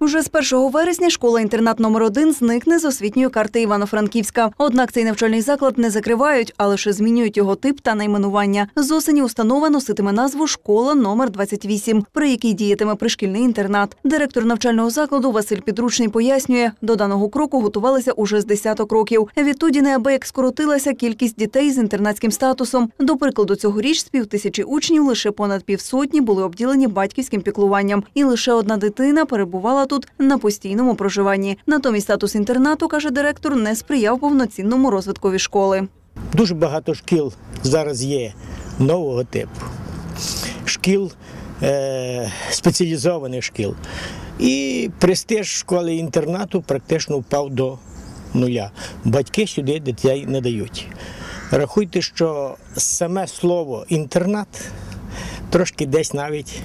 Вже з 1 вересня школа-інтернат номер 1 зникне з освітньої карти Івано-Франківська. Однак цей навчальний заклад не закривають, а лише змінюють його тип та найменування. З осені установа носитиме назву Школа номер 28, при якій діятиме пришкільний інтернат. Директор навчального закладу Василь Підручний пояснює, до даного кроку готувалися уже з десяток років. Відтоді неабияк скоротилася кількість дітей з інтернатським статусом. До прикладу, цьогоріч з півтисячі учнів лише понад півсотні були обділені батьківським піклуванням, і лише одна дитина перебувала тут на постійному проживанні. Натомість статус інтернату, каже директор, не сприяв повноцінному розвиткові школи. Дуже багато шкіл зараз є нового типу. Шкіл, е, спеціалізованих шкіл. І престиж школи інтернату практично впав до нуля. Батьки сюди дітей не дають. Рахуйте, що саме слово інтернат трошки десь навіть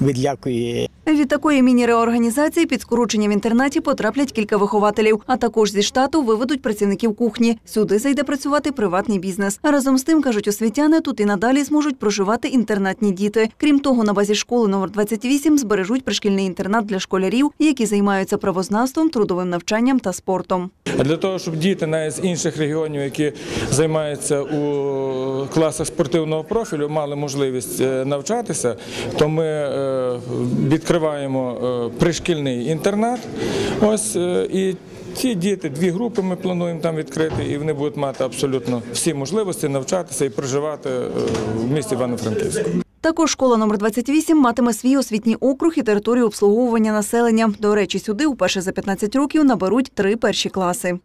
відлякує Від такої міні-реорганізації під скорочення в інтернаті потраплять кілька вихователів, а також зі штату виведуть працівників кухні. Сюди зайде працювати приватний бізнес. Разом з тим, кажуть освітяни, тут і надалі зможуть проживати інтернатні діти. Крім того, на базі школи номер 28 збережуть пришкільний інтернат для школярів, які займаються правознавством, трудовим навчанням та спортом. Для того, щоб діти навіть з інших регіонів, які займаються у класах спортивного профілю, мали можливість е, навчатися, то ми е, відкриваємо е, пришкільний інтернат. Ось е, і ці діти, дві групи ми плануємо там відкрити, і вони будуть мати абсолютно всі можливості навчатися і проживати е, в місті Івано-Франківську. Також школа номер 28 матиме свій освітній округ і територію обслуговування населення. До речі, сюди уперше за 15 років наберуть три перші класи.